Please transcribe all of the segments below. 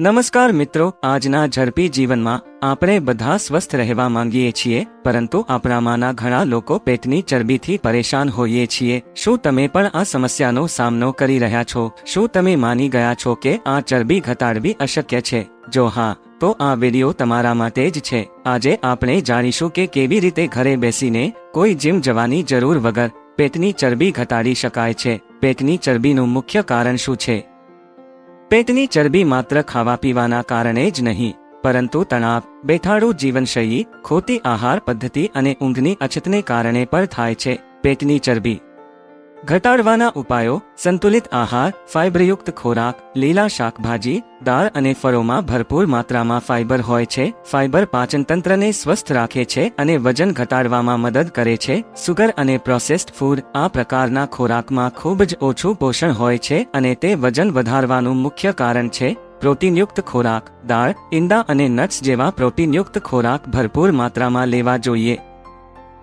નમસ્કાર મિત્રો, આજના ઝડપી જીવનમાં આપણે બધા સ્વસ્થ રહેવા માંગીએ છીએ, પરંતુ આપણામાંના ઘણા લોકો પેટની ચરબીથી પરેશાન હોઈએ છીએ. શું તમે પણ આ સમસ્યાનો સામનો કરી રહ્યા છો? શું તમે માની ગયા છો કે આ ચરબી ઘટાડવી અશક્ય છે? જો હા, તો આ વિડિયો તમારા માટે જ છે. આજે આપણે જાણીશું કે કેવી રીતે ઘરે બેસીને કોઈ જીમ જવાની જરૂર વગર પેટની ચરબી ઘટાડી શકાય છે. પેટની ચરબીનું મુખ્ય કારણ શું છે? પેટની ચરબી માત્ર ખાવા પીવાના કારણે જ નહીં, પરંતુ તણાવ, બેઠાડું જીવનશૈલી, ખોટી આહાર પદ્ધતિ અને ઊંઘની અછતને કારણે પણ થાય છે. પેટની ચરબી ઘટાડવાના ઉપાયો, સંતુલિત આહાર, ફાઇબરયુક્ત ખોરાક, લીલા શાકભાજી, દાળ અને ફળોમાં ભરપૂર માત્રામાં ફાઇબર હોય છે, ફાઇબર પાચનતંત્રને સ્વસ્થ રાખે છે અને વજન ઘટાડવામાં મદદ કરે છે, સુગર અને પ્રોસેસ્ડ ફૂડ આ પ્રકારના ખોરાકમાં ખૂબ જ ઓછું પોષણ હોય છે અને તે વજન વધારવાનું મુખ્ય કારણ છે. પ્રોટીનયુક્ત ખોરાક, દાળ, ઈંડા અને નટ્સ જેવા પ્રોટીનયુક્ત ખોરાક ભરપૂર માત્રામાં લેવા જોઈએ.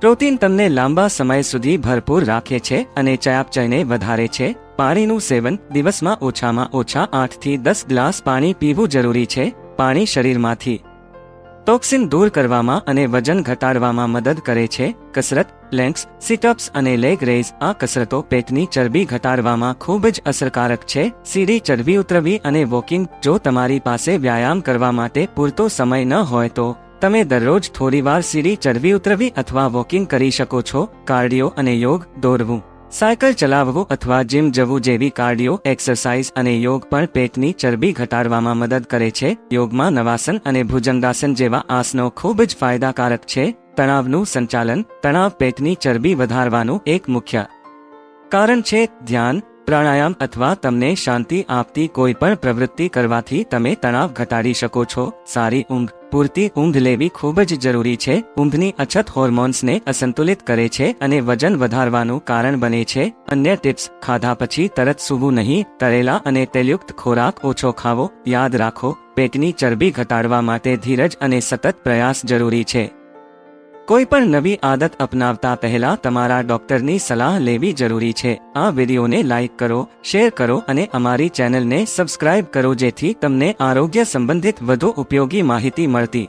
પ્રોટીન તમને લાંબા સમય સુધી ભરપૂર રાખે છે અને ચયાપચયને વધારે છે. પાણીનું સેવન દિવસમાં ઓછામાં ઓછા આઠથી દસ ગ્લાસ પાણી પીવું જરૂરી છે. પાણી શરીરમાંથી ટોક્સિન દૂર કરવામાં અને વજન ઘટાડવામાં મદદ કરે છે. કસરત લેન્ક્સ સિટઅપ્સ અને લેગ રેઝ આ કસરતો પેટની ચરબી ઘટાડવામાં ખૂબ જ અસરકારક છે. સીડી, ચરબી ઉતરવી અને વોકિંગ જો તમારી પાસે વ્યાયામ કરવા માટે પૂરતો સમય ન હોય તો તમે દરરોજ થોડીવાર સીડી ચરબી ઉતરવી અથવા વોકિંગ કરી શકો છો, કાર્ડિયો અને યોગ, દોરવું. સાયકલ ચલાવવું અથવા જીમ જવું જેવી કાર્ડિયો, એક્સરસાઇઝ અને યોગ પણ પેટની ચરબી ઘટાડવામાં મદદ કરે છે. યોગમાં નવાસન અને ભુજંગાસન જેવા આસનો ખૂબ જ ફાયદાકારક છે. તણાવનું સંચાલન, તણાવ પેટની ચરબી વધારવાનું એક મુખ્ય કારણ છે. ધ્યાન પ્રાણાયામ અથવા તમને શાંતિ આપતી કોઈ પણ પ્રવૃત્તિ કરવાથી તમે તણાવ ઘટાડી શકો છો. સારી ઊંઘ. પૂરતી ઊંઘ લેવી ખૂબ જ જરૂરી છે. ઊંઘની અછત હોર્મોન્સને અસંતુલિત કરે છે અને વજન વધારવાનું કારણ બને છે. અન્ય ટિપ્સ. ખાધા પછી તરત સૂવું નહીં. તળેલા અને તેલયુક્ત ખોરાક ઓછો ખાવો. યાદ રાખો, પેટની ચરબી ઘટાડવા માટે ધીરજ અને સતત પ્રયાસ જરૂરી છે. કોઈ પણ નવી આદત અપનાવતા પહેલા તમારા ડોક્ટરની સલાહ લેવી જરૂરી છે. આ વિડીયોને લાઇક કરો, શેર કરો અને અમારી ચેનલને સબસ્ક્રાઇબ કરો જેથી તમને આરોગ્ય સંબંધિત વધુ ઉપયોગી માહિતી મળતી.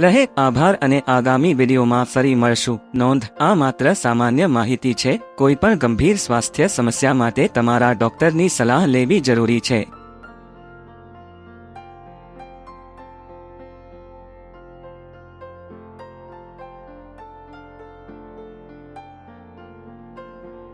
રહે, આભાર અને આગામી વિડીયોમાં ફરી મળશું. નોંધ, આ માત્ર સામાન્ય માહિતી છે. કોઈ પણ ગંભીર સ્વાસ્થ્ય સમસ્યા માટે તમારા ડોક્ટરની સલાહ લેવી જરૂરી છે.